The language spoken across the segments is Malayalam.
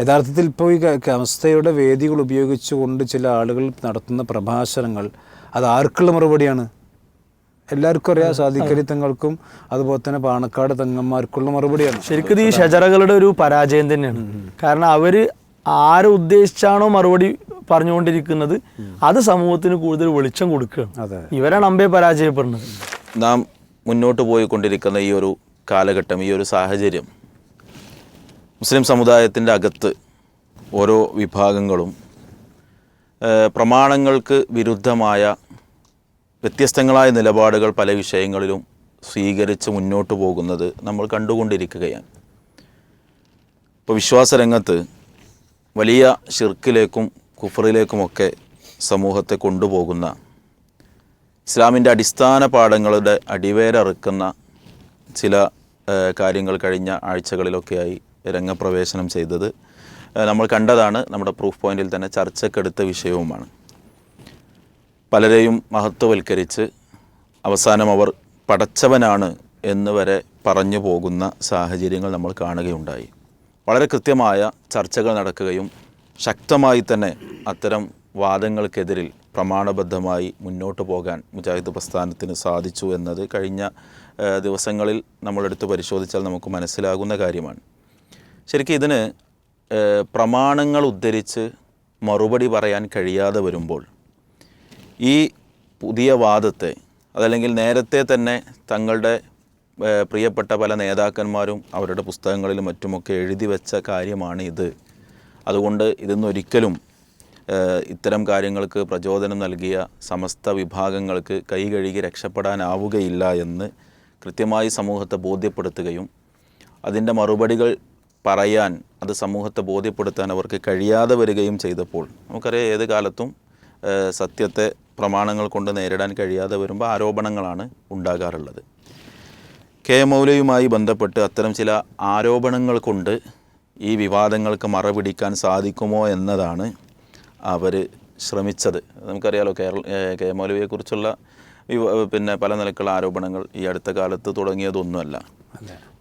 യഥാർത്ഥത്തിൽ ഇപ്പോൾ ഈ അവസ്ഥയുടെ വേദികൾ ഉപയോഗിച്ചുകൊണ്ട് ചില ആളുകൾ നടത്തുന്ന പ്രഭാഷണങ്ങൾ അത് ആർക്കുള്ള മറുപടിയാണ്? എല്ലാവർക്കും അറിയാം സാധിക്കരി തങ്ങൾക്കും അതുപോലെ തന്നെ പാണക്കാട് തങ്ങന്മാർക്കുള്ള മറുപടിയാണ്. ശരിക്കും ഈ ഷജറകളുടെ ഒരു പരാജയം തന്നെയാണ്. കാരണം അവർ ആരെ ഉദ്ദേശിച്ചാണോ മറുപടി പറഞ്ഞുകൊണ്ടിരിക്കുന്നത് അത് സമൂഹത്തിന് കൂടുതൽ വെളിച്ചം കൊടുക്കുകയാണ്. അതെ. ഇവരാണ് അമ്പയെ പരാജയപ്പെടുന്നത്. നാം മുന്നോട്ട് പോയിക്കൊണ്ടിരിക്കുന്ന ഈ ഒരു കാലഘട്ടം ഈ ഒരു സാഹചര്യം മുസ്ലിം സമുദായത്തിന്റെ അകത്ത് ഓരോ വിഭാഗങ്ങളും പ്രമാണങ്ങൾക്ക് വിരുദ്ധമായ വ്യത്യസ്തങ്ങളായ നിലപാടുകൾ പല വിഷയങ്ങളിലും സ്വീകരിച്ച് മുന്നോട്ട് പോകുന്നത് നമ്മൾ കണ്ടുകൊണ്ടിരിക്കുകയാണ്. ഇപ്പോൾ വിശ്വാസരംഗത്ത് വലിയ ഷിർക്കിലേക്കും കുഫറിലേക്കുമൊക്കെ സമൂഹത്തെ കൊണ്ടുപോകുന്ന ഇസ്ലാമിന്റെ അടിസ്ഥാന പാഠങ്ങളുടെ അടിവേരറുക്കുന്ന ചില കാര്യങ്ങൾ കഴിഞ്ഞ ആഴ്ചകളിലൊക്കെയായി രംഗപ്രവേശനം ചെയ്തത്. നമ്മൾ കണ്ടതാണ് നമ്മുടെ പ്രൂഫ് പോയിന്റിൽ തന്നെ ചർച്ചക്കെടുത്ത വിഷയവുമാണ്. പലരെയും മഹത്വവൽക്കരിച്ച് അവസാനം അവർ പടച്ചവനാണ് എന്ന് വരെ പറഞ്ഞു പോകുന്ന സാഹചര്യങ്ങൾ നമ്മൾ കാണുകയുണ്ടായി. വളരെ കൃത്യമായ ചർച്ചകൾ നടക്കുകയും ശക്തമായി തന്നെ അത്തരം വാദങ്ങൾക്കെതിരിൽ പ്രമാണബദ്ധമായി മുന്നോട്ട് പോകാൻ മുജാഹിദ് പ്രസ്ഥാനത്തിന് സാധിച്ചു എന്നത് കഴിഞ്ഞ ദിവസങ്ങളിൽ നമ്മളെടുത്ത് പരിശോധിച്ചാൽ നമുക്ക് മനസ്സിലാകുന്ന കാര്യമാണ്. ശരിക്കും ഇതിന് പ്രമാണങ്ങൾ ഉദ്ധരിച്ച് മറുപടി പറയാൻ കഴിയാതെ വരുമ്പോൾ ഈ പുതിയ വാദത്തെ അതല്ലെങ്കിൽ നേരത്തെ തന്നെ തങ്ങളുടെ പ്രിയപ്പെട്ട പല നേതാക്കന്മാരും അവരുടെ പുസ്തകങ്ങളിലും മറ്റുമൊക്കെ എഴുതി വെച്ച കാര്യമാണ് ഇത്. അതുകൊണ്ട് ഇതൊന്നൊരിക്കലും ഇത്തരം കാര്യങ്ങൾക്ക് പ്രചോദനം നൽകിയ സമസ്ത വിഭാഗങ്ങൾക്ക് കൈ കഴുകി രക്ഷപ്പെടാനാവുകയില്ല എന്ന് കൃത്യമായി സമൂഹത്തെ ബോധ്യപ്പെടുത്തുകയും അതിന്റെ മറുപടികൾ പറയാൻ അത് സമൂഹത്തെ ബോധ്യപ്പെടുത്താൻ അവർക്ക് കഴിയാതെ വരികയും ചെയ്തപ്പോൾ നമുക്കറിയാം ഏത് കാലത്തും സത്യത്തെ പ്രമാണങ്ങൾ കൊണ്ട് നേരിടാൻ കഴിയാതെ വരുമ്പോൾ ആരോപണങ്ങളാണ് ഉണ്ടാകാറുള്ളത്. കെ. മൗലയുമായി ബന്ധപ്പെട്ട് അത്തരം ചില ആരോപണങ്ങൾ കൊണ്ട് ഈ വിവാദങ്ങൾക്ക് മറപിടിക്കാൻ സാധിക്കുമോ എന്നതാണ് അവർ ശ്രമിച്ചത്. നമുക്കറിയാലോ കേരള കെ. മൗലവിയെക്കുറിച്ചുള്ള പിന്നെ പല നിലക്കുള്ള ആരോപണങ്ങൾ ഈ അടുത്ത കാലത്ത് തുടങ്ങിയതൊന്നുമല്ല.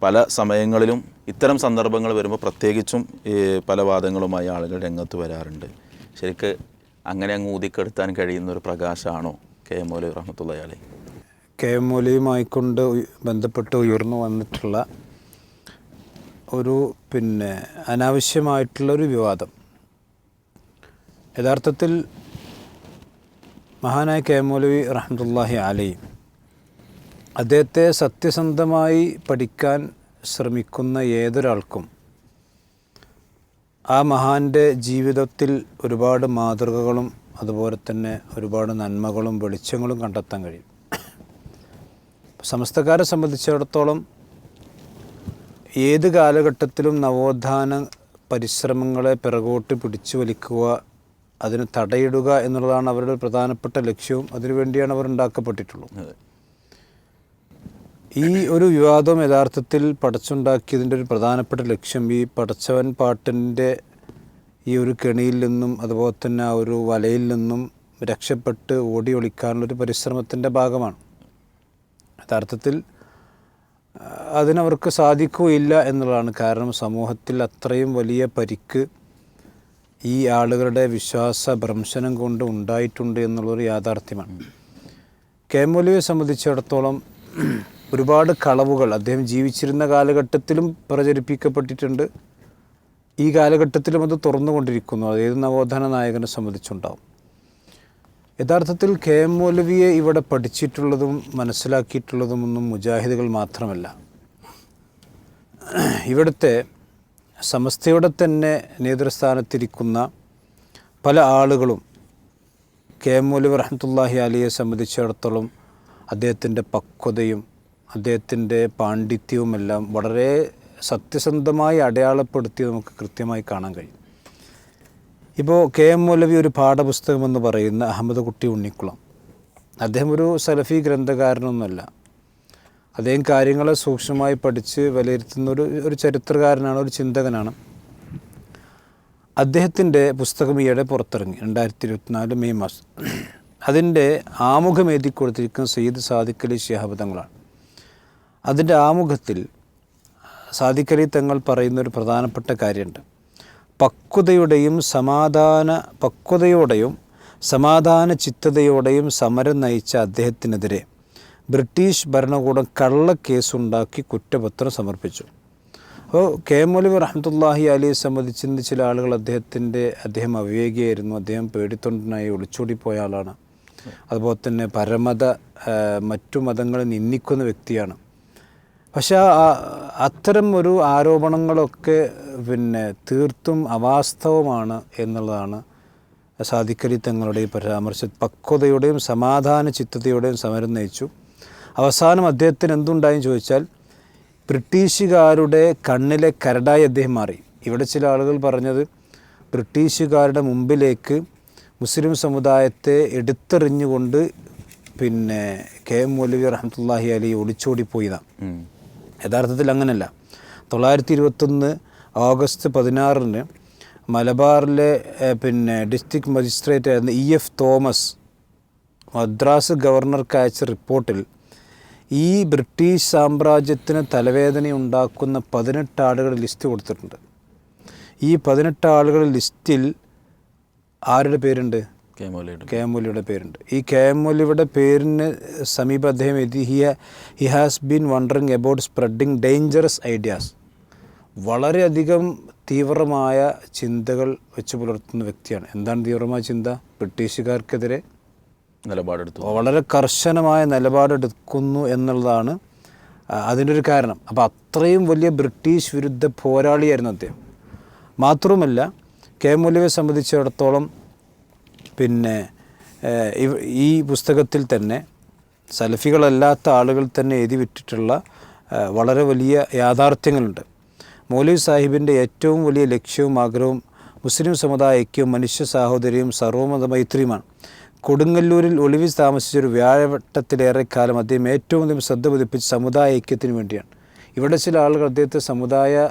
പല സമയങ്ങളിലും ഇത്തരം സന്ദർഭങ്ങൾ വരുമ്പോൾ പ്രത്യേകിച്ചും ഈ പല വാദങ്ങളുമായി ആളുകൾ രംഗത്ത് വരാറുണ്ട്. ശരിക്ക് അങ്ങനെ അങ്ങ് ഊതിക്കെടുത്താൻ കഴിയുന്ന ഒരു പ്രകാശമാണോ K M Maulavi Rahmathulla K M മൗലയുമായിക്കൊണ്ട് കൊണ്ട് ബന്ധപ്പെട്ട് ഉയർന്നു വന്നിട്ടുള്ള ഒരു പിന്നെ അനാവശ്യമായിട്ടുള്ളൊരു വിവാദം. യഥാർത്ഥത്തിൽ മഹാനായ കെ എം മൗലവി റഹ്മത്തുല്ലാഹി അലി അദ്ദേഹത്തെ സത്യസന്ധമായി പഠിക്കാൻ ശ്രമിക്കുന്ന ഏതൊരാൾക്കും ആ മഹാന്റെ ജീവിതത്തിൽ ഒരുപാട് മാതൃകകളും അതുപോലെ തന്നെ ഒരുപാട് നന്മകളും വെളിച്ചങ്ങളും കണ്ടെത്താൻ കഴിയും. സമസ്തക്കാരെ സംബന്ധിച്ചിടത്തോളം ഏത് കാലഘട്ടത്തിലും നവോത്ഥാന പരിശ്രമങ്ങളെ പിറകോട്ട് പിടിച്ചു വലിക്കുക അതിന് തടയിടുക എന്നുള്ളതാണ് അവരുടെ പ്രധാനപ്പെട്ട ലക്ഷ്യവും. അതിനുവേണ്ടിയാണ് അവർ ഉണ്ടാക്കപ്പെട്ടിട്ടുള്ളത്. ഈ ഒരു വിവാദം യഥാർത്ഥത്തിൽ പടച്ചുണ്ടാക്കിയതിന്റെ ഒരു പ്രധാനപ്പെട്ട ലക്ഷ്യം ഈ പടച്ചവൻ പാട്ടിന്റെ ഈ ഒരു കെണിയിൽ നിന്നും അതുപോലെ തന്നെ ആ ഒരു വലയിൽ നിന്നും രക്ഷപ്പെട്ട് ഓടി ഒളിക്കാനുള്ളൊരു പരിശ്രമത്തിന്റെ ഭാഗമാണ്. യഥാർത്ഥത്തിൽ അതിനവർക്ക് സാധിക്കുകയില്ല എന്നുള്ളതാണ് കാരണം സമൂഹത്തിൽ അത്രയും വലിയ പരിക്ക് ഈ ആളുകളുടെ വിശ്വാസ ഭ്രംശനം കൊണ്ട് ഉണ്ടായിട്ടുണ്ട് എന്നുള്ളൊരു യാഥാർത്ഥ്യമാണ്. കെ മൗലവിയെ സംബന്ധിച്ചിടത്തോളം ഒരുപാട് കളവുകൾ. അദ്ദേഹം ജീവിച്ചിരുന്ന കാലഘട്ടത്തിലും പ്രചരിപ്പിക്കപ്പെട്ടിട്ടുണ്ട്. ഈ കാലഘട്ടത്തിലും അത് തുറന്നുകൊണ്ടിരിക്കുന്നു. അത് ഏത് നവോത്ഥാന നായകനെ സംബന്ധിച്ചുണ്ടാവും. യഥാർത്ഥത്തിൽ കെ എം മൗലവിയെ ഇവിടെ പഠിച്ചിട്ടുള്ളതും മനസ്സിലാക്കിയിട്ടുള്ളതും ഒന്നും മുജാഹിദുകൾ മാത്രമല്ല. ഇവിടുത്തെ സമസ്തയുടെ തന്നെ നേതൃസ്ഥാനത്തിരിക്കുന്ന പല ആളുകളും കെ എം മൗലവി റഹ്മത്തുല്ലാഹി അലിയെ സംബന്ധിച്ചിടത്തോളം അദ്ദേഹത്തിന്റെ പക്വതയും അദ്ദേഹത്തിന്റെ പാണ്ഡിത്യവുമെല്ലാം വളരെ സത്യസന്ധമായി അടയാളപ്പെടുത്തി നമുക്ക് കൃത്യമായി കാണാൻ കഴിയും. ഇപ്പോൾ കെ എം മൗലവി ഒരു പാഠപുസ്തകം എന്ന് പറയുന്ന അഹമ്മദ് കുട്ടി ഉണ്ണിക്കുളം. അദ്ദേഹം ഒരു സലഫി ഗ്രന്ഥകാരനൊന്നുമല്ല. അദ്ദേഹം കാര്യങ്ങളെ സൂക്ഷ്മമായി പഠിച്ച് വിലയിരുത്തുന്ന ഒരു ഒരു ചരിത്രകാരനാണ് ഒരു ചിന്തകനാണ്. അദ്ദേഹത്തിന്റെ പുസ്തകം ഈയിടെ പുറത്തിറങ്ങി രണ്ടായിരത്തി ഇരുപത്തിനാല് മെയ് മാസം. അതിന്റെ ആമുഖം എഴുതി കൊടുത്തിരിക്കുന്ന സയ്യിദ് സാദിഖ് അലി ശിഹാബ് തങ്ങളാണ്. അതിന്റെ ആമുഖത്തിൽ സാദിഖ് തങ്ങൾ പറയുന്ന ഒരു പ്രധാനപ്പെട്ട കാര്യമുണ്ട്. പക്വതയുടെയും സമാധാന പക്വതയോടെയും സമാധാന ചിത്തതയോടെയും സമരം നയിച്ച അദ്ദേഹത്തിനെതിരെ ബ്രിട്ടീഷ് ഭരണകൂടം കള്ളക്കേസുണ്ടാക്കി കുറ്റപത്രം സമർപ്പിച്ചു. അപ്പോൾ കെ മൗലവി റഹ്മത്തുല്ലാഹി അലിയെ സംബന്ധിച്ച് ചില ആളുകൾ അദ്ദേഹത്തിന്റെ അദ്ദേഹം അവിവേകിയായിരുന്നു അദ്ദേഹം പേടിത്തൊണ്ടനായി ഒളിച്ചോടിപ്പോയ ആളാണ്. അതുപോലെ തന്നെ പരമത മറ്റു മതങ്ങളെ നിന്ദിക്കുന്ന വ്യക്തിയാണ്. പക്ഷേ അത്തരം ഒരു ആരോപണങ്ങളൊക്കെ പിന്നെ തീർത്തും അവാസ്തവമാണ് എന്നുള്ളതാണ് സാധിക്കലി തങ്ങളുടെ ഈ പരാമർശ. പക്വതയുടെയും സമാധാന ചിത്തതയുടെയും സമരം നയിച്ചു. അവസാനം അദ്ദേഹത്തിന് എന്തുണ്ടായെന്ന് ചോദിച്ചാൽ ബ്രിട്ടീഷുകാരുടെ കണ്ണിലെ കരടായി അദ്ദേഹം മാറി. ഇവിടെ ചില ആളുകൾ പറഞ്ഞത് ബ്രിട്ടീഷുകാരുടെ മുമ്പിലേക്ക് മുസ്ലിം സമുദായത്തെ എടുത്തെറിഞ്ഞുകൊണ്ട് പിന്നെ കെ എം മൗലവി റഹമത്തല്ലാഹി അലി ഒളിച്ചോടിപ്പോയതാണ്. യഥാർത്ഥത്തിൽ അങ്ങനല്ല. തൊള്ളായിരത്തി ഇരുപത്തൊന്ന് ഓഗസ്റ്റ് പതിനാറിന് മലബാറിലെ പിന്നെ ഡിസ്ട്രിക്ട് മജിസ്ട്രേറ്റ് ആയിരുന്ന ഇ എഫ് തോമസ് മദ്രാസ് ഗവർണർക്ക് അയച്ച റിപ്പോർട്ടിൽ ഈ ബ്രിട്ടീഷ് സാമ്രാജ്യത്തിന് തലവേദന ഉണ്ടാക്കുന്ന പതിനെട്ട് ആളുകളുടെ ലിസ്റ്റ് കൊടുത്തിട്ടുണ്ട്. ഈ പതിനെട്ട് ആളുകളുടെ ലിസ്റ്റിൽ ആരുടെ പേരുണ്ട്? കെ മൗലയുടെ എം മൗലിയുടെ പേരുണ്ട്. ഈ കെ എം മൗലിയുടെ പേരിന് സമീപ അദ്ദേഹം എത്തി he he has been wandering about spreading dangerous ideas വളരെയധികം തീവ്രമായ ചിന്തകൾ വെച്ച് പുലർത്തുന്ന വ്യക്തിയാണ്. എന്താണ് തീവ്രമായ ചിന്ത? ബ്രിട്ടീഷുകാർക്കെതിരെ നിലപാടെടുത്തു. വളരെ കർശനമായ നിലപാടെടുക്കുന്നു എന്നുള്ളതാണ് അതിന്റെ ഒരു കാരണം. അപ്പോൾ അത്രയും വലിയ ബ്രിട്ടീഷ് വിരുദ്ധ പോരാളിയായിരുന്നു അദ്ദേഹം. മാത്രവുമല്ല കെ മൗലവിയെ സംബന്ധിച്ചിടത്തോളം പിന്നെ ഈ പുസ്തകത്തിൽ തന്നെ സലഫികളല്ലാത്ത ആളുകൾ തന്നെ എഴുതി വിട്ടിട്ടുള്ള വളരെ വലിയ യാഥാർത്ഥ്യങ്ങളുണ്ട്. മൗലവി സാഹിബിന്റെ ഏറ്റവും വലിയ ലക്ഷ്യവും ആഗ്രഹവും മുസ്ലിം സമുദായ ഐക്യവും മനുഷ്യ സാഹോദര്യവും സർവമത മൈത്രിയുമാണ്. കൊടുങ്ങല്ലൂരിൽ ഒളിവിൽ താമസിച്ചൊരു വ്യാഴവട്ടത്തിലേറെ കാലം അദ്ദേഹം ഏറ്റവും അധികം ശ്രദ്ധ പതിപ്പിച്ച് സമുദായ ഐക്യത്തിന് വേണ്ടിയാണ്. ഇവിടെ ചില ആളുകൾ അദ്ദേഹത്തെ സമുദായ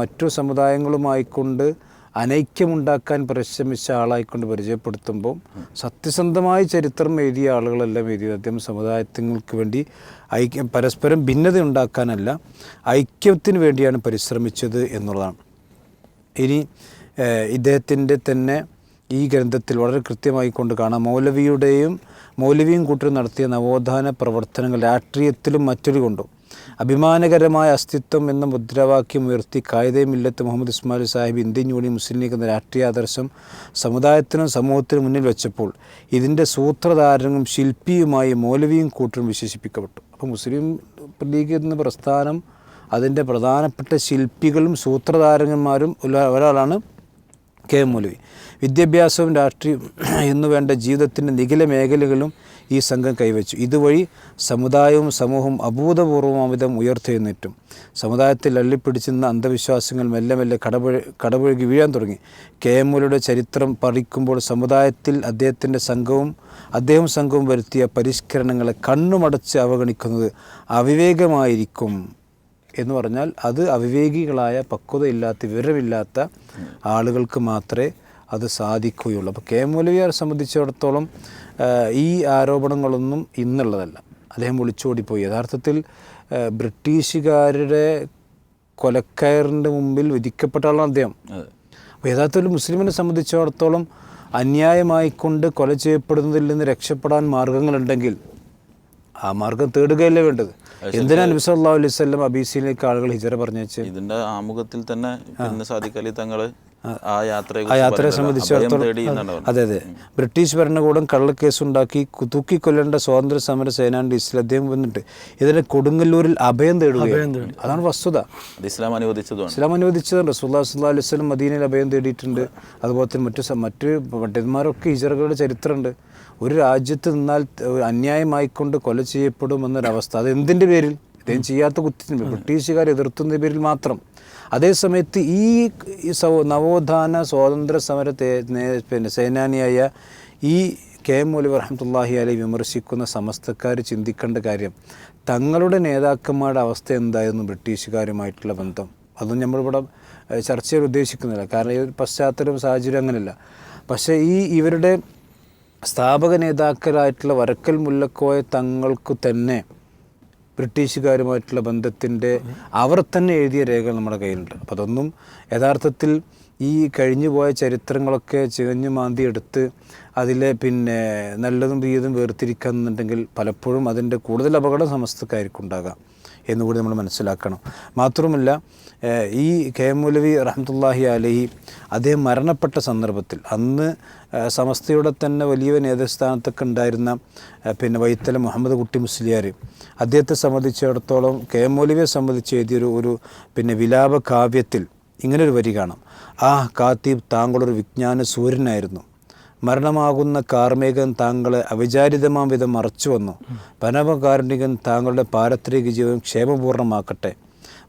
മറ്റു സമുദായങ്ങളുമായിക്കൊണ്ട് അനൈക്യമുണ്ടാക്കാൻ പരിശ്രമിച്ച ആളായിക്കൊണ്ട് പരിചയപ്പെടുത്തുമ്പോൾ സത്യസന്ധമായ ചരിത്രം എഴുതിയ ആളുകളെല്ലാം എഴുതിയത് അദ്ദേഹം സമുദായങ്ങൾക്ക് വേണ്ടി ഐക്യം പരസ്പരം ഭിന്നത ഉണ്ടാക്കാനല്ല ഐക്യത്തിന് വേണ്ടിയാണ് പരിശ്രമിച്ചത് എന്നുള്ളതാണ്. ഇനി ഇദ്ദേഹത്തിന്റെ തന്നെ ഈ ഗ്രന്ഥത്തിൽ വളരെ കൃത്യമായി കൊണ്ട് കാണാം മൗലവിയുടെയും മൗലവിയും കൂട്ടരും നടത്തിയ നവോത്ഥാന പ്രവർത്തനങ്ങൾ രാഷ്ട്രീയത്തിലും മറ്റൊരു കൊണ്ടും അഭിമാനകരമായ അസ്തിത്വം എന്ന മുദ്രാവാക്യം ഉയർത്തി Quaide Millat Muhammad Ismail Sahib Indian Union Muslim League എന്ന രാഷ്ട്രീയ ആദർശം സമുദായത്തിനും സമൂഹത്തിനും മുന്നിൽ വെച്ചപ്പോൾ ഇതിന്റെ സൂത്രധാരനും ശില്പിയുമായി മൗലവിയും കൂട്ടരും വിശേഷിപ്പിക്കപ്പെട്ടു. അപ്പോൾ മുസ്ലിം ലീഗ് എന്ന പ്രസ്ഥാനം അതിന്റെ പ്രധാനപ്പെട്ട ശില്പികളും സൂത്രധാരകന്മാരും ഒരാളാണ് കെ മൗലവി. വിദ്യാഭ്യാസവും രാഷ്ട്രീയം എന്നു വേണ്ട ജീവിതത്തിന്റെ നിഖില മേഖലകളും ഈ സംഘം കൈവച്ചു. ഇതുവഴി സമുദായവും സമൂഹവും അഭൂതപൂർവമാവിധം ഉയർത്തെഴുന്നേറ്റും. സമുദായത്തിൽ അള്ളിപ്പിടിച്ചിരുന്ന അന്ധവിശ്വാസങ്ങൾ മെല്ലെ മെല്ലെ കടപുഴ കടപുഴകി വീഴാൻ തുടങ്ങി. കെ എം മൗലയുടെ ചരിത്രം പഠിക്കുമ്പോൾ സമുദായത്തിൽ അദ്ദേഹത്തിന്റെ സംഘവും അദ്ദേഹം സംഘവും വരുത്തിയ പരിഷ്കരണങ്ങളെ കണ്ണുമടച്ച് അവഗണിക്കുന്നത് അവിവേകമായിരിക്കും എന്ന് പറഞ്ഞാൽ അത് അവിവേകികളായ പക്വതയില്ലാത്ത വിവരമില്ലാത്ത ആളുകൾക്ക് മാത്രമേ അത് സാധിക്കുകയുള്ളൂ. അപ്പോൾ കെ മൗലവിയെ സംബന്ധിച്ചിടത്തോളം ഈ ആരോപണങ്ങളൊന്നും ഇന്നുള്ളതല്ല. അദ്ദേഹം ഒളിച്ചോടിപ്പോയി. യഥാർത്ഥത്തിൽ ബ്രിട്ടീഷുകാരുടെ കൊലക്കയറിന്റെ മുമ്പിൽ വിധിക്കപ്പെട്ട ആളാണ് അദ്ദേഹം. അപ്പോൾ യഥാർത്ഥത്തിൽ മുസ്ലിമിനെ സംബന്ധിച്ചിടത്തോളം അന്യായമായിക്കൊണ്ട് കൊല ചെയ്യപ്പെടുന്നതിൽ നിന്ന് രക്ഷപ്പെടാൻ മാർഗങ്ങളുണ്ടെങ്കിൽ ആ മാർഗം തേടുകയല്ലേ വേണ്ടത്? എന്തിനാ നബി അള്ളാഹു അലൈഹി വസല്ലം അബീസിയിലേക്ക് ആളുകൾ ഹിജറ പറഞ്ഞേച്ച് ഇതിന്റെ ആമുഖത്തിൽ തന്നെ സാദിഖലി തങ്ങൾ ആ യാത്രയെ ആ യാത്രയെ സംബന്ധിച്ചിടത്തോളം അതെ അതെ. ബ്രിട്ടീഷ് ഭരണകൂടം കള്ളക്കേസുണ്ടാക്കി തൂക്കിക്കൊല്ലേണ്ട സ്വാതന്ത്ര്യ സമര സേനാന്റെ ഇസ്ലാം അദ്ദേഹം വന്നിട്ട് ഇതിനെ കൊടുങ്ങല്ലൂരിൽ അഭയം തേടുക അതാണ് വസ്തുത. ഇസ്ലാം അനുവദിച്ചതാണ് ഇസ്ലാം അനുവദിച്ചതുണ്ട് സുല്ലാ സുല്ലാ അലൈഹി സ്വലം മദീനയിൽ അഭയം തേടിയിട്ടുണ്ട്. അതുപോലെ തന്നെ മറ്റു മറ്റ് പണ്ഡിതന്മാരൊക്കെ ഹിജറകളുടെ ചരിത്രമുണ്ട്. ഒരു രാജ്യത്ത് നിന്നാൽ അന്യായമായിക്കൊണ്ട് കൊല ചെയ്യപ്പെടും ചെയ്യപ്പെടുമെന്നൊരവസ്ഥ. അത് എന്തിന്റെ പേരിൽ? ഇദ്ദേഹം ചെയ്യാത്ത കുറ്റത്തിന് ബ്രിട്ടീഷുകാർ എതിർത്തുന്ന പേരിൽ മാത്രം. അതേസമയത്ത് ഈ നവോത്ഥാന സ്വാതന്ത്ര്യ സമര തേ- പിന്നെ സേനാനിയായ ഈ കെ എം മൗലവി വറഹമത്തല്ലാഹി അലി വിമർശിക്കുന്ന സമസ്തക്കാർ ചിന്തിക്കേണ്ട കാര്യം തങ്ങളുടെ നേതാക്കന്മാരുടെ അവസ്ഥ എന്തായിരുന്നു ബ്രിട്ടീഷുകാരുമായിട്ടുള്ള ബന്ധം? അതൊന്നും നമ്മളിവിടെ ചർച്ച ഉദ്ദേശിക്കുന്നില്ല. കാരണം ഈ പശ്ചാത്തലം സാഹചര്യം അങ്ങനെയല്ല. പക്ഷേ ഈ ഇവരുടെ സ്ഥാപക നേതാക്കളായിട്ടുള്ള വരക്കൽ മുല്ലക്കോയ തങ്ങൾക്ക് തന്നെ ബ്രിട്ടീഷുകാരുമായിട്ടുള്ള ബന്ധത്തിന്റെ അവർ തന്നെ എഴുതിയ രേഖകൾ നമ്മുടെ കയ്യിലുണ്ട്. അപ്പോൾ അതൊന്നും യഥാർത്ഥത്തിൽ ഈ കഴിഞ്ഞു പോയ ചരിത്രങ്ങളൊക്കെ ചികഞ്ഞു മാന്തി എടുത്ത് അതിലെ പിന്നെ നല്ലതും തീയതും വേർതിരിക്കാന്നുണ്ടെങ്കിൽ പലപ്പോഴും അതിന്റെ കൂടുതൽ അപകടം സമസ്തക്കായിരിക്കും ഉണ്ടാകാം എന്നുകൂടി നമ്മൾ മനസ്സിലാക്കണം. മാത്രമല്ല ഈ കെ എം മൗലവി റഹ്മത്തുല്ലാഹി അലഹി അദ്ദേഹം മരണപ്പെട്ട സന്ദർഭത്തിൽ അന്ന് സമസ്തയുടെ തന്നെ വലിയ നേതൃസ്ഥാനത്തൊക്കെ ഉണ്ടായിരുന്ന പിന്നെ വൈത്തല മുഹമ്മദ് കുട്ടി മുസ്ലിയാർ അദ്ദേഹത്തെ സംബന്ധിച്ചിടത്തോളം കെ എം മൗലവിയെ സംബന്ധിച്ച് എഴുതിയൊരു ഒരു പിന്നെ വിലാപ കാവ്യത്തിൽ ഇങ്ങനൊരു വരി കാണാം. ആ കാത്തീബ് താങ്കളൊരു വിജ്ഞാന സൂര്യനായിരുന്നു. മരണമാകുന്ന കാർമേകൻ താങ്കളെ അവിചാരിതമാം വിധം മറച്ചു വന്നു പനവകാരുണികൻ താങ്കളുടെ പാരത്രിക ജീവൻ ക്ഷേമപൂർണമാക്കട്ടെ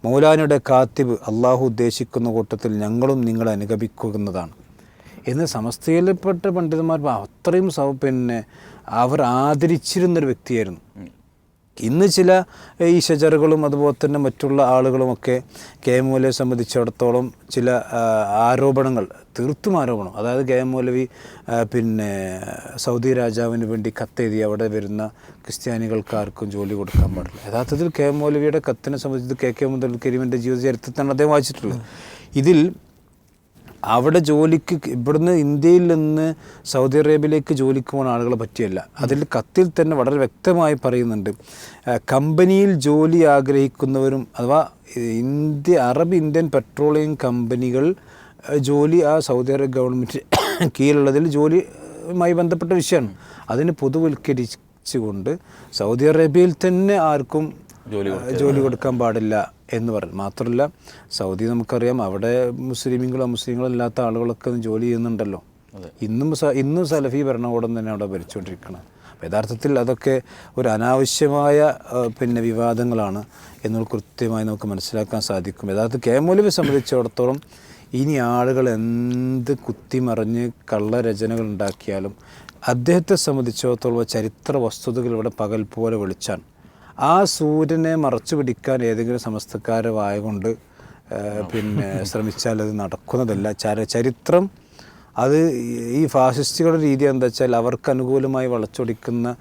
മൗലാനയുടെ കാത്തിബ് അള്ളാഹു ഉദ്ദേശിക്കുന്ന കൂട്ടത്തിൽ ഞങ്ങളും നിങ്ങളെ അനുഗമിക്കുന്നതാണ്. എന്ന് സമസ്തയിൽപ്പെട്ട പണ്ഡിതന്മാർ അത്രയും സൗ പിന്നെ അവർ ആദരിച്ചിരുന്നൊരു വ്യക്തിയായിരുന്നു. ഇന്ന് ചില ഈ ഷജറുകളും അതുപോലെ തന്നെ മറ്റുള്ള ആളുകളുമൊക്കെ കെ എം മൗലവിയെ സംബന്ധിച്ചിടത്തോളം ചില ആരോപണങ്ങൾ തീർത്തും ആരോപണം. അതായത് കെ എം മൗലവി പിന്നെ സൗദി രാജാവിന് വേണ്ടി കത്തെഴുതി അവിടെ വരുന്ന ക്രിസ്ത്യാനികൾക്കാർക്കും ജോലി കൊടുക്കാൻ പാടില്ല. യഥാർത്ഥത്തിൽ കെ എം മൗലവിയുടെ കത്തിനെ സംബന്ധിച്ച് കെ കെ മുതൽ കരീമിന്റെ ജീവിത ചരിത്രത്താണ് അദ്ദേഹം വായിച്ചിട്ടുള്ളത്. ഇതിൽ അവിടെ ജോലിക്ക് ഇവിടുന്ന് ഇന്ത്യയിൽ നിന്ന് സൗദി അറേബ്യയിലേക്ക് ജോലിക്ക് പോകുന്ന ആളുകളെ പറ്റിയല്ല. അതിൽ കത്തിൽ തന്നെ വളരെ വ്യക്തമായി പറയുന്നുണ്ട്. കമ്പനിയിൽ ജോലി ആഗ്രഹിക്കുന്നവരും അഥവാ ഇന്ത്യ അറബ് ഇന്ത്യൻ പെട്രോളിയം കമ്പനികൾ ജോലി ആ സൗദി അറേബ്യ ഗവൺമെന്റ് കീഴിലുള്ളതിൽ ജോലിയുമായി ബന്ധപ്പെട്ട വിഷയമാണ്. അതിന് പൊതുവൽക്കരിച്ചുകൊണ്ട് സൗദി അറേബ്യയിൽ തന്നെ ആർക്കും ജോലി കൊടുക്കാൻ പാടില്ല. എന്ന് പറയുന്നത്. മാത്രമല്ല സൗദി നമുക്കറിയാം അവിടെ മുസ്ലിമുകളോ മുസ്ലിങ്ങളോ അല്ലാത്ത ആളുകളൊക്കെ ജോലി ചെയ്യുന്നുണ്ടല്ലോ. ഇന്നും സ- ഇന്നും സലഫി ഭരണകൂടം തന്നെ അവിടെ ഭരിച്ചുകൊണ്ടിരിക്കണം. അപ്പോൾ യഥാർത്ഥത്തിൽ അതൊക്കെ ഒരു അനാവശ്യമായ പിന്നെ വിവാദങ്ങളാണ് എന്നുള്ള കൃത്യമായി നമുക്ക് മനസ്സിലാക്കാൻ സാധിക്കും. യഥാർത്ഥ കെ മൗലവി സംബന്ധിച്ചിടത്തോളം ഇനി ആളുകൾ എന്ത് കുത്തിമറിഞ്ഞ് കള്ളരചനകൾ ഉണ്ടാക്കിയാലും അദ്ദേഹത്തെ സംബന്ധിച്ചിടത്തോളം ചരിത്ര വസ്തുതകൾ ഇവിടെ പകൽ പോലെ വെളിച്ചാണ് ആ സൂര്യനെ മറച്ചു പിടിക്കാൻ ഏതെങ്കിലും സമസ്തക്കാരെ വായകൊണ്ട് പിന്നെ ശ്രമിച്ചാൽ അത് നടക്കുന്നതല്ല. ചര ചരിത്രം അത് ഈ ഫാസിസ്റ്റുകളുടെ രീതി എന്താ വെച്ചാൽ അവർക്ക് അനുകൂലമായി വളച്ചൊടിക്കുന്ന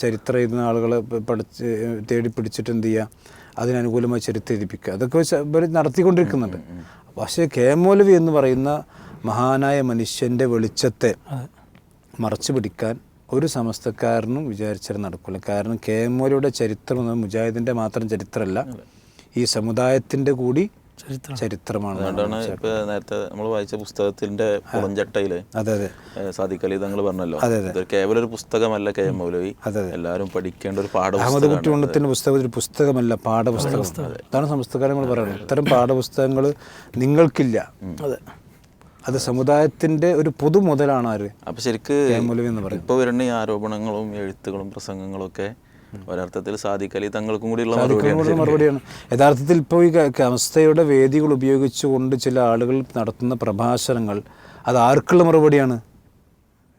ചരിത്രം എഴുതുന്ന ആളുകളെ പഠിച്ച് തേടി പിടിച്ചിട്ട് എന്ത് ചെയ്യുക അതിനനുകൂലമായി ചരിത്രം എഴുതിപ്പിക്കുക. അതൊക്കെ വെച്ച് ഇവർ നടത്തിക്കൊണ്ടിരിക്കുന്നുണ്ട്. പക്ഷേ കേമോലവി എന്ന് പറയുന്ന മഹാനായ മനുഷ്യന്റെ വെളിച്ചത്തെ മറച്ചു പിടിക്കാൻ ഒരു സമസ്തക്കാരനും വിചാരിച്ചാൽ നടക്കില്ല കാരണം കെ എം ഒയുടെ ചരിത്രം എന്നത് മുജാഹിദിന്റെ മാത്രം ചരിത്രമല്ല ഈ സമുദായത്തിന്റെ കൂടി ചരിത്രമാണ്. നേരത്തെ നമ്മൾ വായിച്ച പുസ്തകത്തിന്റെ പുറഞ്ചട്ടയിൽ അതെ അതെ. സാദിഖ് അലി തങ്ങൾ പറഞ്ഞല്ലോ. അതെ, അതെ. ഇത് കേവലം ഒരു പുസ്തകമല്ല കെ എം മൗലവി. അതെ, അതെ. എല്ലാവരും പഠിക്കേണ്ട ഒരു അഹമ്മദ് കുട്ടി കുട്ടിയുണ്ടത്തിന്റെ പുസ്തകം ഒരു പുസ്തകമല്ല പാഠപുസ്തകം. അതാണ് സംസ്കാരങ്ങൾ പറയുന്നത്. ഇത്തരം പാഠപുസ്തകങ്ങൾ നിങ്ങൾക്കില്ല. അതെ. അത് സമുദായത്തിന്റെ ഒരു പൊതു മുതലാണ് ആര് അപ്പൊ ശരിക്ക് ഇപ്പൊ വരുന്ന ഈ ആരോപണങ്ങളും എഴുത്തുകളും പ്രസംഗങ്ങളും ഒക്കെ ഒരർത്ഥത്തിൽ സാധിക്കലി തങ്ങൾക്കും കൂടിയുള്ള മറുപടിയാണ്. യഥാർത്ഥത്തിൽ ഇപ്പോൾ ഈ അവസ്ഥയുടെ വേദികൾ ഉപയോഗിച്ചുകൊണ്ട് ചില ആളുകൾ നടത്തുന്ന പ്രഭാഷണങ്ങൾ അത് ആർക്കുള്ള മറുപടിയാണ്?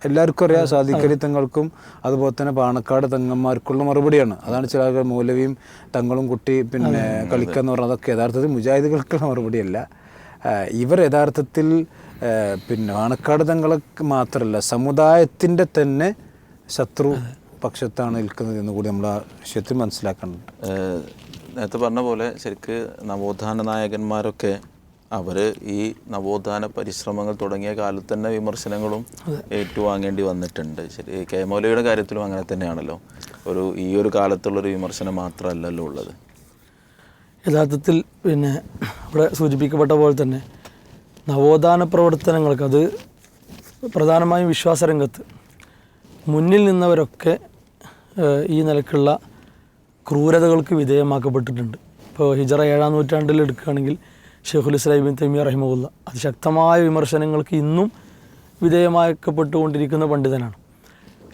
എല്ലാവർക്കും അറിയാം സാധിക്കലി തങ്ങൾക്കും അതുപോലെ തന്നെ പാണക്കാട് തങ്ങന്മാർക്കുള്ള മറുപടിയാണ്. അതാണ് ചില ആളുകൾ മൗലവിയും തങ്ങളും കുട്ടി പിന്നെ കളിക്കുക എന്ന് പറഞ്ഞാൽ അതൊക്കെ യഥാർത്ഥത്തിൽ മുജാഹിദികൾക്കുള്ള മറുപടിയല്ല. ഇവർ യഥാർത്ഥത്തിൽ പിന്നെ തങ്ങൾക്ക് മാത്രമല്ല സമുദായത്തിന്റെ തന്നെ ശത്രു പക്ഷത്താണ് നിൽക്കുന്നത് എന്ന് കൂടി നമ്മൾ ആ വിഷയത്തിൽ മനസ്സിലാക്കണം നേരത്തെ പറഞ്ഞ പോലെ ശരിക്ക് നവോത്ഥാന നായകന്മാരൊക്കെ അവർ ഈ നവോത്ഥാന പരിശ്രമങ്ങൾ തുടങ്ങിയ കാലത്ത് തന്നെ വിമർശനങ്ങളും ഏറ്റുവാങ്ങേണ്ടി വന്നിട്ടുണ്ട്. ശരി കെ മൗലയുടെ കാര്യത്തിലും അങ്ങനെ തന്നെയാണല്ലോ. ഒരു ഈ ഒരു കാലത്തുള്ളൊരു വിമർശനം മാത്രമല്ലല്ലോ ഉള്ളത്. യഥാർത്ഥത്തിൽ പിന്നെ ഇവിടെ സൂചിപ്പിക്കപ്പെട്ട പോലെ തന്നെ നവോത്ഥാന പ്രവർത്തനങ്ങൾക്ക് അത് പ്രധാനമായും വിശ്വാസരംഗത്ത് മുന്നിൽ നിന്നവരൊക്കെ ഈ നിലക്കുള്ള ക്രൂരതകൾക്ക് വിധേയമാക്കപ്പെട്ടിട്ടുണ്ട്. ഇപ്പോൾ ഹിജറ ഏഴാം നൂറ്റാണ്ടിൽ എടുക്കുകയാണെങ്കിൽ ഷെയ്ഖുൽ ഇസ്ലാമിൻ റഹിമുള്ള റഹിമുല്ല അതിശക്തമായ വിമർശനങ്ങൾക്ക് ഇന്നും വിധേയമാക്കപ്പെട്ടുകൊണ്ടിരിക്കുന്ന പണ്ഡിതനാണ്.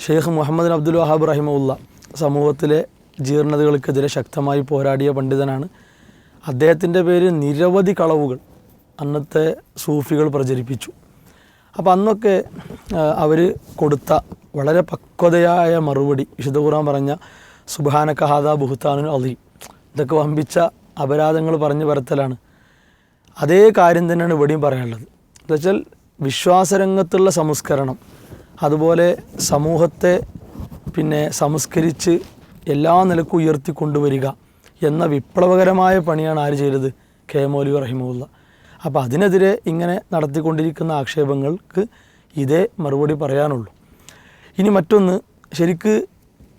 ഷെയ്ഖ് മുഹമ്മദ് അബ്ദുൽ വഹാബ് റഹിമുല്ല സമൂഹത്തിലെ ജീർണതകൾക്കെതിരെ ശക്തമായി പോരാടിയ പണ്ഡിതനാണ്. അദ്ദേഹത്തിന്റെ പേര് നിരവധി കളവുകൾ അന്നത്തെ സൂഫികൾ പ്രചരിപ്പിച്ചു. അപ്പോൾ അന്നൊക്കെ അവർ കൊടുത്ത വളരെ പക്വതയായ മറുപടി വിശുദ്ധ ഖുർആൻ പറഞ്ഞ സുബാന കഹാദ ബുഹുത്താനു അലീം ഇതൊക്കെ വമ്പിച്ച അപരാധങ്ങൾ പറഞ്ഞു പരത്തലാണ്. അതേ കാര്യം തന്നെയാണ് ഇവിടെയും പറയാനുള്ളത്. എന്നുവെച്ചാൽ വിശ്വാസരംഗത്തുള്ള സംസ്കരണം അതുപോലെ സമൂഹത്തെ പിന്നെ സംസ്കരിച്ച് എല്ലാ നിലക്കും ഉയർത്തിക്കൊണ്ടുവരിക എന്ന വിപ്ലവകരമായ പണിയാണ് ആര് ചെയ്തത്? കെ മൗലി റഹിമുല്ല അപ്പോൾ അതിനെതിരെ ഇങ്ങനെ നടത്തിക്കൊണ്ടിരിക്കുന്ന ആക്ഷേപങ്ങൾക്ക് ഇതേ മറുപടി പറയാനുള്ളൂ. ഇനി മറ്റൊന്ന് ശരിക്ക്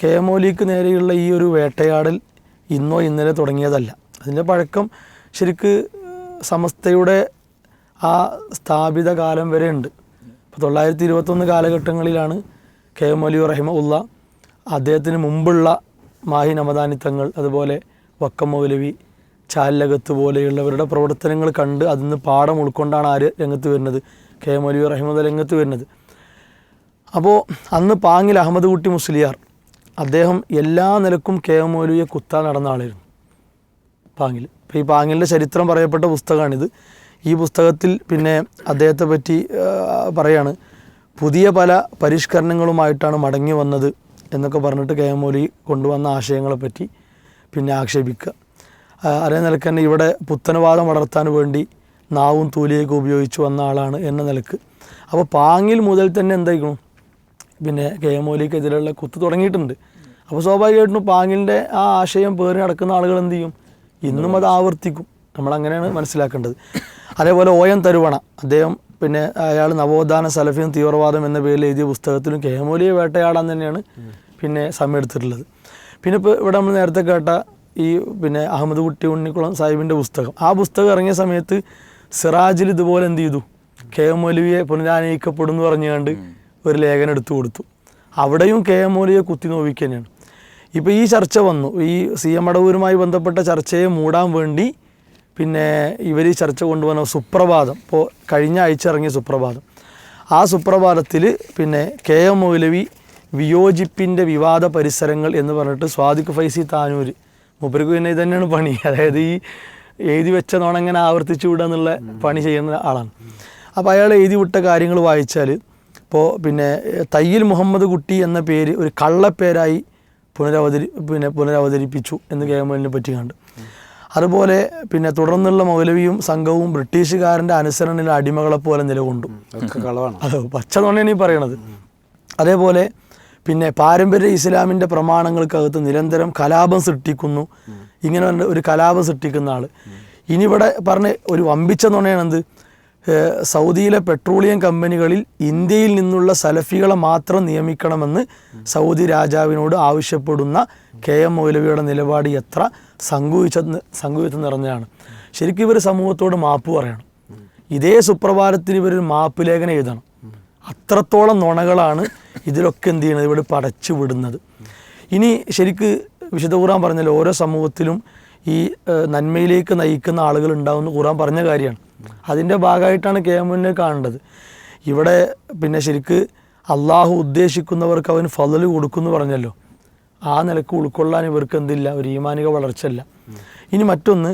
കെ മൗലിക്ക് നേരെയുള്ള ഈ ഒരു വേട്ടയാടൽ ഇന്നോ ഇന്നലെ തുടങ്ങിയതല്ല. അതിന്റെ പഴക്കം ശരിക്ക് സമസ്തയുടെ ആ സ്ഥാപിത കാലം വരെ ഉണ്ട്. ഇപ്പോൾ തൊള്ളായിരത്തി ഇരുപത്തൊന്ന് കാലഘട്ടങ്ങളിലാണ് കെ എം അലി റഹിമ ഉള്ള അദ്ദേഹത്തിന് മുമ്പുള്ള മാഹി നമദാനിത്തങ്ങൾ അതുപോലെ വക്കം മൗലവി ചാലകത്ത് പോലെയുള്ളവരുടെ പ്രവർത്തനങ്ങൾ കണ്ട് അതിൽ നിന്ന് പാഠം ഉൾക്കൊണ്ടാണ് ആര് രംഗത്ത് വരുന്നത്. കെ എം അലി രംഗത്ത് വരുന്നത്. അപ്പോൾ അന്ന് പാങ്ങിൽ അഹമ്മദ് കുട്ടി മുസ്ലിയാർ. അദ്ദേഹം എല്ലാ നിലക്കും കെ എം കുത്താൻ നടന്ന ആളായിരുന്നു. പാങ്ങിൽ. ഇപ്പോൾ ഈ പാങ്ങിലിന്റെ ചരിത്രം പറയപ്പെട്ട പുസ്തകമാണിത്. ഈ പുസ്തകത്തിൽ പിന്നെ അദ്ദേഹത്തെ പറ്റി പറയാണ്. പുതിയ പല പരിഷ്കരണങ്ങളുമായിട്ടാണ് മടങ്ങി വന്നത് എന്നൊക്കെ പറഞ്ഞിട്ട് കെ എം മൗലി കൊണ്ടുവന്ന ആശയങ്ങളെപ്പറ്റി പിന്നെ ആക്ഷേപിക്കുക. അതേ നിലയ്ക്ക് തന്നെ ഇവിടെ പുത്തനവാദം വളർത്താൻ വേണ്ടി നാവും തൂലിയൊക്കെ ഉപയോഗിച്ച് വന്ന ആളാണ് എന്ന നിലയ്ക്ക്. അപ്പോൾ പാങ്ങിൽ മുതൽ തന്നെ എന്തായിരിക്കണം പിന്നെ കെ എം മൗലിക്കെതിരെയുള്ള കുത്ത് തുടങ്ങിയിട്ടുണ്ട്. അപ്പോൾ സ്വാഭാവികമായിട്ടും പാങ്ങിന്റെ ആ ആശയം പേറി നടക്കുന്ന ആളുകൾ എന്ത് ചെയ്യും? ഇന്നും അത് ആവർത്തിക്കും. നമ്മളങ്ങനെയാണ് മനസ്സിലാക്കേണ്ടത്. അതേപോലെ ഓ എൻ തരുവണ അദ്ദേഹം പിന്നെ അയാൾ നവോത്ഥാന സലഫിയും തീവ്രവാദം എന്ന പേരിൽ എഴുതിയ പുസ്തകത്തിലും കെ എം മൗലിയെ വേട്ടയാടാൻ തന്നെയാണ് പിന്നെ സമയം എടുത്തിട്ടുള്ളത് പിന്നെ ഇപ്പോൾ ഇവിടെ നമ്മൾ നേരത്തെ കേട്ട ഈ പിന്നെ അഹമ്മദ് കുട്ടി ഉണ്ണിക്കുളം സാഹിബിന്റെ പുസ്തകം. ആ പുസ്തകം ഇറങ്ങിയ സമയത്ത് സിറാജിൽ ഇതുപോലെ എന്ത് ചെയ്തു? കെ എം മൗലവിയെ പുനരാനയിക്കപ്പെടും എന്ന് പറഞ്ഞുകൊണ്ട് ഒരു ലേഖനം എടുത്തു കൊടുത്തു. അവിടെയും കെ എം മൗലവിയെ കുത്തി നോവിക്കുക തന്നെയാണ്. ഇപ്പോൾ ഈ ചർച്ച വന്നു. ഈ സി എം അടവൂരുമായി ബന്ധപ്പെട്ട ചർച്ചയെ മൂടാൻ വേണ്ടി പിന്നെ ഇവർ ഈ ചർച്ച കൊണ്ടുവന്ന സുപ്രഭാതം. ഇപ്പോൾ കഴിഞ്ഞ ആഴ്ച ഇറങ്ങിയ സുപ്രഭാതം. ആ സുപ്രഭാതത്തിൽ പിന്നെ കെ എം മൗലവി വിയോജിപ്പിന്റെ വിവാദ പരിസരങ്ങൾ എന്ന് പറഞ്ഞിട്ട് സ്വാദിഖ് ഫൈസി താനൂര് മൂപ്പർക്ക് പിന്നെ ഇത് തന്നെയാണ് പണി. അതായത് ഈ എഴുതി വെച്ച നോണങ്ങനെ ആവർത്തിച്ചു വിടുക എന്നുള്ള പണി ചെയ്യുന്ന ആളാണ്. അപ്പോൾ അയാൾ എഴുതി വിട്ട കാര്യങ്ങൾ വായിച്ചാൽ ഇപ്പോൾ പിന്നെ തയ്യൽ മുഹമ്മദ് കുട്ടി എന്ന പേര് ഒരു കള്ളപ്പേരായി പുനരവതരി പിന്നെ പുനരവതരിപ്പിച്ചു എന്ന് കേമലിനെ പറ്റി കണ്ട്. അതുപോലെ പിന്നെ തുടർന്നുള്ള മൗലവിയും സംഘവും ബ്രിട്ടീഷുകാരന്റെ അനുസരണയിൽ അടിമകളെ പോലെ നിലകൊണ്ടു അത് പച്ച നോണയാണ് ഈ പറയണത്. അതേപോലെ പിന്നെ പാരമ്പര്യ ഇസ്ലാമിന്റെ പ്രമാണങ്ങൾക്കകത്ത് നിരന്തരം കലാപം സൃഷ്ടിക്കുന്നു. ഇങ്ങനെ ഒരു- കലാപം സൃഷ്ടിക്കുന്ന ആൾ ഇനി ഇവിടെ പറഞ്ഞ ഒരു വമ്പിച്ച നുണയാണെന്ത്? സൗദിയിലെ പെട്രോളിയം കമ്പനികളിൽ ഇന്ത്യയിൽ നിന്നുള്ള സലഫികളെ മാത്രം നിയമിക്കണമെന്ന് സൗദി രാജാവിനോട് ആവശ്യപ്പെടുന്ന കെ എം മൗലവിയുടെ നിലപാട് എത്ര സങ്കുവിച്ച സങ്കുവിത്തം നിറഞ്ഞതാണ്. ശരിക്കും ഇവർ സമൂഹത്തോട് മാപ്പ് പറയണം. ഇതേ സുപ്രഭാതത്തിൽ ഇവരൊരു മാപ്പ് ലേഖനം എഴുതണം. അത്രത്തോളം നുണകളാണ് ഇതിലൊക്കെ എന്ത് ചെയ്യുന്നത് ഇവിടെ പടച്ചു വിടുന്നത്. ഇനി ശരിക്ക് വിശുദ്ധ ഖുറാൻ പറഞ്ഞല്ലോ ഓരോ സമൂഹത്തിലും ഈ നന്മയിലേക്ക് നയിക്കുന്ന ആളുകൾ ഉണ്ടാവും എന്ന് ഖുറാൻ പറഞ്ഞ കാര്യമാണ്. അതിന്റെ ഭാഗമായിട്ടാണ് കെ എമ്മിനെ കാണേണ്ടത്. ഇവിടെ പിന്നെ ശരിക്ക് അള്ളാഹു ഉദ്ദേശിക്കുന്നവർക്ക് അവന് ഫതൽ കൊടുക്കും എന്ന് പറഞ്ഞല്ലോ. ആ നിലയ്ക്ക് ഉൾക്കൊള്ളാൻ ഇവർക്ക് എന്തില്ല? ഒരു ഈമാനിക വളർച്ചയല്ല. ഇനി മറ്റൊന്ന്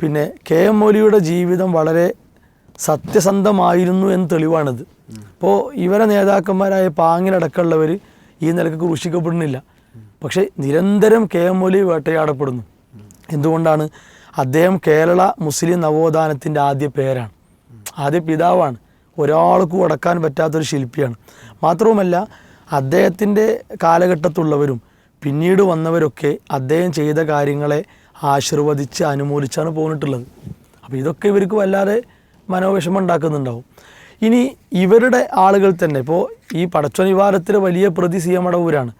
പിന്നെ കെ എം മൗലിയുടെ ജീവിതം വളരെ സത്യസന്ധമായിരുന്നു എന്ന് തെളിവാണിത്. അപ്പോൾ ഇവരെ നേതാക്കന്മാരായ പാങ്ങിലടക്കമുള്ളവർ ഈ നിലയ്ക്ക് ക്രൂശിക്കപ്പെടുന്നില്ല പക്ഷേ നിരന്തരം കെ എം മൗലി വേട്ടയാടപ്പെടുന്നു. എന്തുകൊണ്ടാണ്? അദ്ദേഹം കേരള മുസ്ലിം നവോത്ഥാനത്തിന്റെ ആദ്യ പേരാണ്. ആദ്യ പിതാവാണ്. ഒരാൾക്കും അടക്കാൻ പറ്റാത്തൊരു ശില്പിയാണ്. മാത്രവുമല്ല അദ്ദേഹത്തിന്റെ കാലഘട്ടത്തുള്ളവരും പിന്നീട് വന്നവരൊക്കെ അദ്ദേഹം ചെയ്ത കാര്യങ്ങളെ ആശീർവദിച്ച് അനുമോദിച്ചാണ് പോന്നിട്ടുള്ളത്. അപ്പോൾ ഇതൊക്കെ ഇവർക്ക് വല്ലാതെ മനോവിഷമം ഉണ്ടാക്കുന്നുണ്ടാവും ഇനി ഇവരുടെ ആളുകൾ തന്നെ ഇപ്പോൾ ഈ പടച്ചനിവാരത്തിലെ വലിയ പ്രതി സി എം മടവൂരാണ്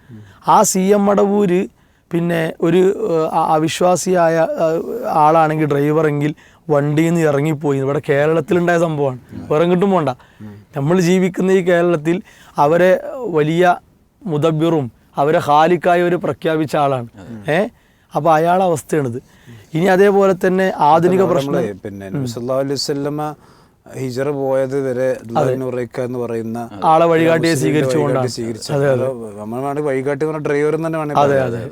ആ സി എം മടവൂര് പിന്നെ ഒരു അവിശ്വാസിയായ ആളാണെങ്കിൽ ഡ്രൈവറെങ്കിൽ വണ്ടിയിൽ നിന്ന് ഇറങ്ങിപ്പോയി. ഇവിടെ കേരളത്തിലുണ്ടായ സംഭവമാണ്. വേറെ കിട്ടും പോണ്ട. നമ്മൾ ജീവിക്കുന്ന ഈ കേരളത്തിൽ അവരെ വലിയ മുദബിറും അവരെ ഹാലിക്കായി പ്രഖ്യാപിച്ച ആളാണ്. ഏഹ് അപ്പോൾ അയാളെ അവസ്ഥയാണിത്. ഇനി അതേപോലെ തന്നെ ആധുനിക പ്രശ്നം. പിന്നെ അലൈവല്ലമ ഹിജറ പോയത് വരെ എന്ന് പറയുന്ന ആളെ വഴികാട്ടിയെ സ്വീകരിച്ചുകൊണ്ടാണ്. വഴികാട്ടി സ്വീകരിച്ച. നമ്മൾ വേണമെങ്കിൽ വഴികാട്ടി ഡ്രൈവർ തന്നെ അതെ അതെ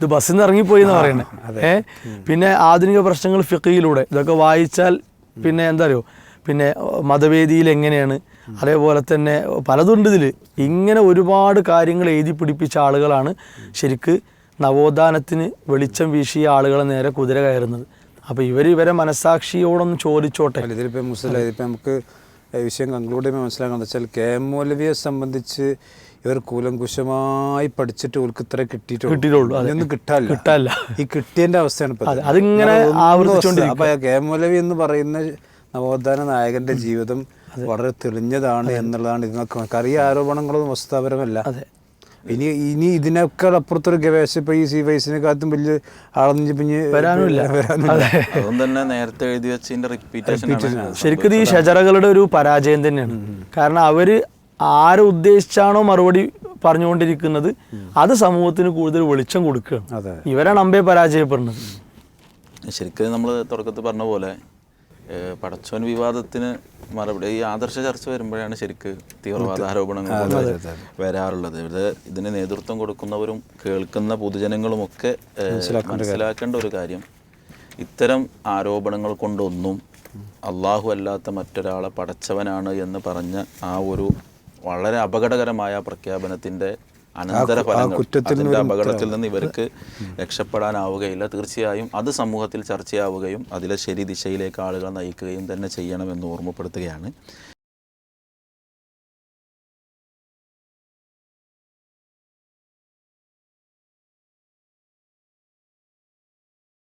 ഇത് ബസ്സിൽ നിന്ന് ഇറങ്ങിപ്പോയി എന്ന് പറയുന്നത് ഏ? പിന്നെ ആധുനിക പ്രശ്നങ്ങൾ ഫിഖയിലൂടെ. ഇതൊക്കെ വായിച്ചാൽ പിന്നെ എന്താ അറിയോ? പിന്നെ മതവേദിയിൽ എങ്ങനെയാണ്? അതേപോലെ തന്നെ പലതുണ്ട് ഇതിൽ ഇങ്ങനെ ഒരുപാട് കാര്യങ്ങൾ എഴുതി പിടിപ്പിച്ച ആളുകളാണ് ശരിക്ക് നവോത്ഥാനത്തിന് വെളിച്ചം വീശിയ ആളുകളെ നേരെ കുതിര കയറുന്നത്. അപ്പോൾ ഇവർ ഇവരെ മനസാക്ഷിയോടൊന്ന് ചോദിച്ചോട്ടെ? ഇതിലിപ്പോൾ ഇതിലിപ്പോ മുസ്ലിം ഇതിപ്പോൾ നമുക്ക് വിഷയം കൺക്ലൂഡ് ചെയ്യുമ്പോൾ മനസ്സിലാക്കുന്നത് വെച്ചാൽ കെ എം മൗലവിയെ സംബന്ധിച്ച് ഇവർ കൂലങ്കുശമായി പഠിച്ചിട്ട് ഓർക്ക് ഇത്ര കിട്ടിയിട്ടുള്ളൂ. കിട്ടിയിട്ടുള്ളൂ, അതെ. കിട്ടാല്ല കിട്ടാല്ല. ഈ കിട്ടിയതിന്റെ അവസ്ഥയാണ് ഇപ്പൊ അതിങ്ങനെ അപ്പോൾ കെ എം മൗലവി എന്ന് പറയുന്ന നവോത്ഥാന നായകന്റെ ജീവിതം വളരെ തെളിഞ്ഞതാണ് എന്നുള്ളതാണ് ഇതിനൊക്കെ കറിയ ആരോപണങ്ങളൊന്നും വസ്തുതാപരമല്ല. അതെ. ഇനി ഇനി ഇതിനേക്കാൾ അപ്പുറത്തൊരു ഗവേഷണം ഇപ്പൊ ഈ സി വലിയ ആളൊന്നും പിന്നെ വരാനില്ല തന്നെ നേരത്തെ എഴുതി വെച്ചതിന്റെ റിപ്പീറ്റേഷൻ ആണ് ശരിക്കും ഈ ഷജറകളുടെ ഒരു പരാജയം തന്നെയാണ്. കാരണം അവർ ആര് ഉദ്ദേശിച്ചാണോ മറുപടി പറഞ്ഞുകൊണ്ടിരിക്കുന്നത് അത് സമൂഹത്തിന് കൂടുതൽ വെളിച്ചം കൊടുക്കുകയാണ്. അതെ. ഇവരാണ് അമ്പേ പരാജയപ്പെടുന്നത്. ശരിക്കും നമ്മൾ തുടക്കത്തിൽ പറഞ്ഞ പോലെ പടച്ചോൻ വിവാദത്തിന് മറുപടി ഈ ആദർശ ചർച്ച വരുമ്പോഴാണ് ശരിക്ക് തീവ്രവാദ ആരോപണങ്ങൾ വരാറുള്ളത്. ഇത് ഇതിന് നേതൃത്വം കൊടുക്കുന്നവരും കേൾക്കുന്ന പൊതുജനങ്ങളുമൊക്കെ ഒക്കെ മനസ്സിലാക്കേണ്ട ഒരു കാര്യം. ഇത്തരം ആരോപണങ്ങൾ കൊണ്ടൊന്നും അള്ളാഹു അല്ലാത്ത മറ്റൊരാളെ പടച്ചവനാണ് എന്ന് പറഞ്ഞ ആ ഒരു വളരെ അപകടകരമായ പ്രഖ്യാപനത്തിന്റെ അനന്തര ഫലങ്ങൾ അപകടത്തിൽ നിന്ന് ഇവർക്ക് രക്ഷപ്പെടാനാവുകയില്ല. തീർച്ചയായും അത് സമൂഹത്തിൽ ചർച്ചയാവുകയും അതിലെ ശരി ദിശയിലേക്ക് ആളുകൾ നയിക്കുകയും തന്നെ ചെയ്യണമെന്ന് ഓർമ്മപ്പെടുത്തുകയാണ്.